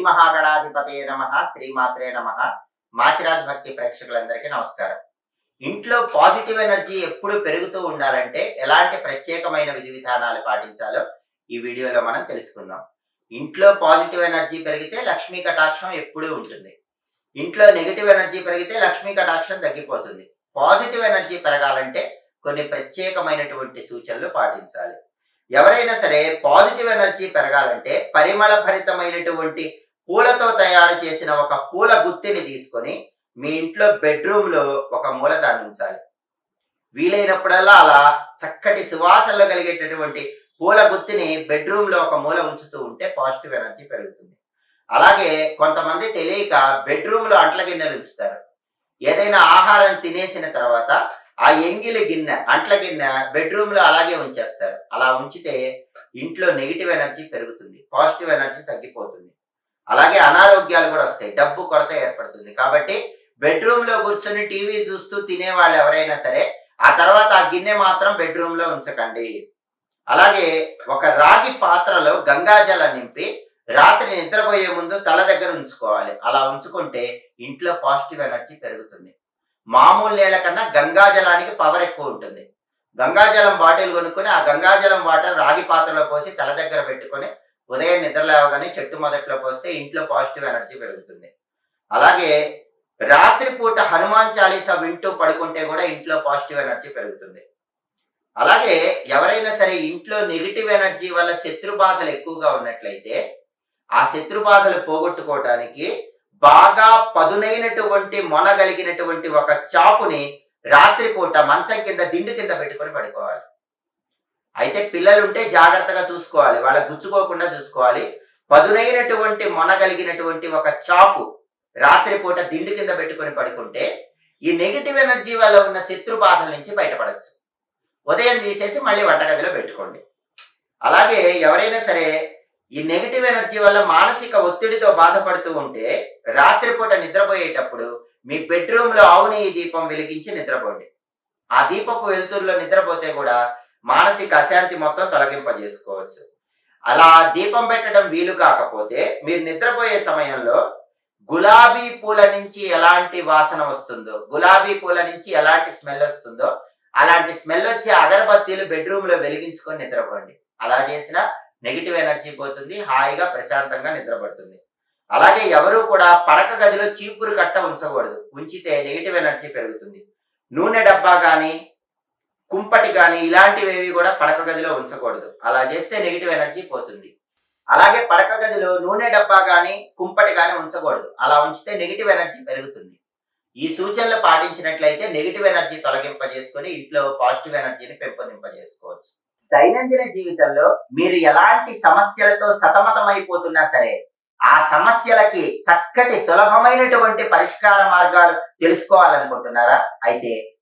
మహాగణాధిపతే నమ శ్రీమాత్రే నమ. మాచిరాజ్ భక్తి ప్రేక్షకులందరికీ నమస్కారం. ఇంట్లో పాజిటివ్ ఎనర్జీ ఎప్పుడు పెరుగుతూ ఉండాలంటే ఎలాంటి ప్రత్యేకమైన విధి విధానాలు పాటించాలో ఈ వీడియోలో మనం తెలుసుకుందాం. ఇంట్లో పాజిటివ్ ఎనర్జీ పెరిగితే లక్ష్మీ కటాక్షం ఎప్పుడూ ఉంటుంది. ఇంట్లో నెగిటివ్ ఎనర్జీ పెరిగితే లక్ష్మీ కటాక్షం తగ్గిపోతుంది. పాజిటివ్ ఎనర్జీ పెరగాలంటే కొన్ని ప్రత్యేకమైనటువంటి సూచనలు పాటించాలి. ఎవరైనా సరే పాజిటివ్ ఎనర్జీ పెరగాలంటే పరిమళ భరితమైనటువంటి పూలతో తయారు చేసిన ఒక పూల గుత్తిని తీసుకొని మీ ఇంట్లో బెడ్రూమ్లో ఒక మూల దాన్ని ఉంచాలి. వీలైనప్పుడల్లా అలా చక్కటి సువాసనలు కలిగేటటువంటి పూల గుత్తిని బెడ్రూమ్లో ఒక మూల ఉంచుతూ ఉంటే పాజిటివ్ ఎనర్జీ పెరుగుతుంది. అలాగే కొంతమంది తెలియక బెడ్రూమ్లో అంట్ల గిన్నెలు ఉంచుతారు. ఏదైనా ఆహారం తినేసిన తర్వాత ఆ ఎంగిలి గిన్నె అంట్ల గిన్నె బెడ్రూమ్లో అలాగే ఉంచేస్తారు. అలా ఉంచితే ఇంట్లో నెగిటివ్ ఎనర్జీ పెరుగుతుంది పాజిటివ్ ఎనర్జీ తగ్గిపోతుంది. అలాగే అనారోగ్యాలు కూడా వస్తాయి. డబ్బు కొరత ఏర్పడుతుంది. కాబట్టి బెడ్రూమ్లో కూర్చొని టీవీ చూస్తూ తినే వాళ్ళు ఎవరైనా సరే ఆ తర్వాత ఆ గిన్నె మాత్రం బెడ్రూమ్లో ఉంచకండి. అలాగే ఒక రాగి పాత్రలో గంగాజలం నింపి రాత్రి నిద్రపోయే ముందు తల దగ్గర ఉంచుకోవాలి. అలా ఉంచుకుంటే ఇంట్లో పాజిటివ్ ఎనర్జీ పెరుగుతుంది. మామూలు నీళ్ళ కన్నా గంగాజలానికి పవర్ ఎక్కువ ఉంటుంది. గంగాజలం బాటిల్ కొనుక్కొని ఆ గంగాజలం వాటర్ రాగి పాత్రలో పోసి తల దగ్గర పెట్టుకొని ఉదయం నిద్ర లేవగానే చెట్టు మొదట్లో పోస్తే ఇంట్లో పాజిటివ్ ఎనర్జీ పెరుగుతుంది. అలాగే రాత్రిపూట హనుమాన్ చాలీసా వింటూ పడుకుంటే కూడా ఇంట్లో పాజిటివ్ ఎనర్జీ పెరుగుతుంది. అలాగే ఎవరైనా సరే ఇంట్లో నెగిటివ్ ఎనర్జీ వల్ల శత్రు బాధలు ఎక్కువగా ఉన్నట్లయితే ఆ శత్రు బాధలు పోగొట్టుకోవటానికి బాగా పదునైనటువంటి మొనగలిగినటువంటి ఒక చాకుని రాత్రిపూట మంచం కింద దిండు కింద పెట్టుకొని పడుకోవాలి. అయితే పిల్లలు ఉంటే జాగ్రత్తగా చూసుకోవాలి. వాళ్ళ గుచ్చుకోకుండా చూసుకోవాలి. పదునైనటువంటి మొనగలిగినటువంటి ఒక చాకు రాత్రిపూట దిండు కింద పెట్టుకొని పడుకుంటే ఈ నెగిటివ్ ఎనర్జీ వల్ల ఉన్న శత్రు బాధల నుంచి బయటపడచ్చు. ఉదయం తీసేసి మళ్ళీ వంటగదిలో పెట్టుకోండి. అలాగే ఎవరైనా సరే ఈ నెగిటివ్ ఎనర్జీ వల్ల మానసిక ఒత్తిడితో బాధపడుతూ ఉంటే రాత్రిపూట నిద్రపోయేటప్పుడు మీ బెడ్రూమ్లో ఆవు దీపం వెలిగించి నిద్రపోండి. ఆ దీపపు వెలుతురులో నిద్రపోతే కూడా మానసిక అశాంతి మొత్తం తొలగింపజేసుకోవచ్చు. అలా దీపం పెట్టడం వీలు కాకపోతే మీరు నిద్రపోయే సమయంలో గులాబీ పూల నుంచి ఎలాంటి వాసన వస్తుందో గులాబీ పూల నుంచి ఎలాంటి స్మెల్ వస్తుందో అలాంటి స్మెల్ వచ్చే అగరబత్తీలు బెడ్రూమ్లో వెలిగించుకొని నిద్రపోండి. అలా చేసినా నెగిటివ్ ఎనర్జీ పోతుంది హాయిగా ప్రశాంతంగా నిద్రపడుతుంది. అలాగే ఎవరు కూడా పడక గదిలో చీపురు కట్ట ఉంచకూడదు. ఉంచితే నెగిటివ్ ఎనర్జీ పెరుగుతుంది. నూనె డబ్బా కానీ కుంపటి కానీ ఇలాంటివి కూడా పడక గదిలో ఉంచకూడదు. అలా చేస్తే నెగిటివ్ ఎనర్జీ పోతుంది. అలాగే పడక గదిలో నూనె డబ్బా కానీ కుంపటి కానీ ఉంచకూడదు. అలా ఉంచితే నెగిటివ్ ఎనర్జీ పెరుగుతుంది. ఈ సూచనలు పాటించినట్లయితే నెగిటివ్ ఎనర్జీ తొలగింపజేసుకొని ఇంట్లో పాజిటివ్ ఎనర్జీని పెంపొందింపజేసుకోవచ్చు. దైనందిన జీవితంలో మీరు ఎలాంటి సమస్యలతో సతమతమైపోతున్నా సరే ఆ సమస్యలకి చక్కటి సులభమైనటువంటి పరిష్కార మార్గాలు తెలుసుకోవాలనుకుంటున్నారా? అయితే